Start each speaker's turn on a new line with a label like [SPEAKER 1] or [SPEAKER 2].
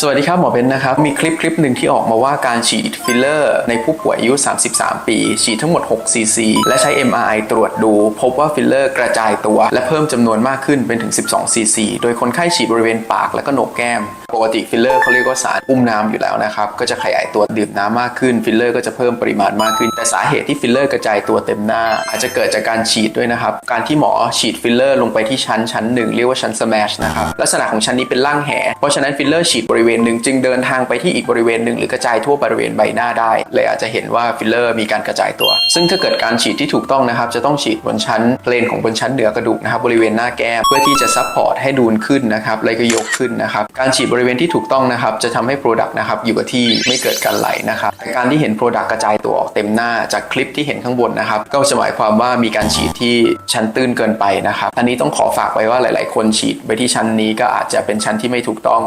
[SPEAKER 1] สวัสดีครับหมอเบนนะครับ มีคลิปคลิปหนึ่งที่ออกมาว่าการฉีดฟิลเลอร์ ในผู้ป่วยอายุ 33 ปี ฉีดทั้งหมด 6 ซีซี และใช้ MRI ตรวจดู พบว่าฟิลเลอร์กระจายตัว และเพิ่มจำนวนมากขึ้นเป็นถึง 12 ซีซี โดยคนไข้ฉีดบริเวณปากและก็โหนกแก้ม ปกติฟิลเลอร์เขาเรียกว่าสารอุ้มน้ำอยู่แล้วนะครับ ก็จะขยายตัวดื่มน้ำมากขึ้นฟิลเลอร์ก็จะเพิ่มปริมาณมากขึ้น แต่สาเหตุที่ฟิลเลอร์กระจายตัวเต็มหน้า อาจจะเกิดจากการฉีดด้วยนะครับ การที่หมอฉีดฟิลเลอร์ลงไปที่ชั้นชั้นหนึ่งเรียกว่าชั้นสแมชนะครับลักษณะของชั้นนี้เป็นร่างแหเพราะฉะนั้นฟิลเลอร์ฉีดบริเวณหนึ่งจึงเดินทางไปที่อีกบริเวณหนึ่งหรือกระจายทั่วบริเวณใบหน้าได้ เลยอาจจะเห็นว่าฟิลเลอร์มีการกระจายตัว ซึ่งถ้าเกิดการฉีดที่ถูกต้องนะครับจะต้องฉีดบนชั้นเพลนของบนชั้นเหนือกระดูกนะครับบริเวณหน้าแก้มเพื่อที่จะซับพอร์ตให้ดูนขึ้นนะครับแล้วก็ยกขึ้นนะครับการฉีดบริเวณที่ถูกต้องนะครับจะทำให้ Product นะครับอยู่กับที่ไม่เกิดการไหลนะครับการที่เห็น Product กระจายตัวออกเต็มหน้าจากคลิปที่เห็นข้างบนนะครับก็จะหมายความว่ามีการฉีดที่ชั้นตื้นเกินไปนะครับอันนี้ต้องขอฝากไว้ว่าหลาย ๆ คนฉีดไปที่ชั้นนี้ก็อาจจะเป็นชั้นที่ไม่ถูกต้อง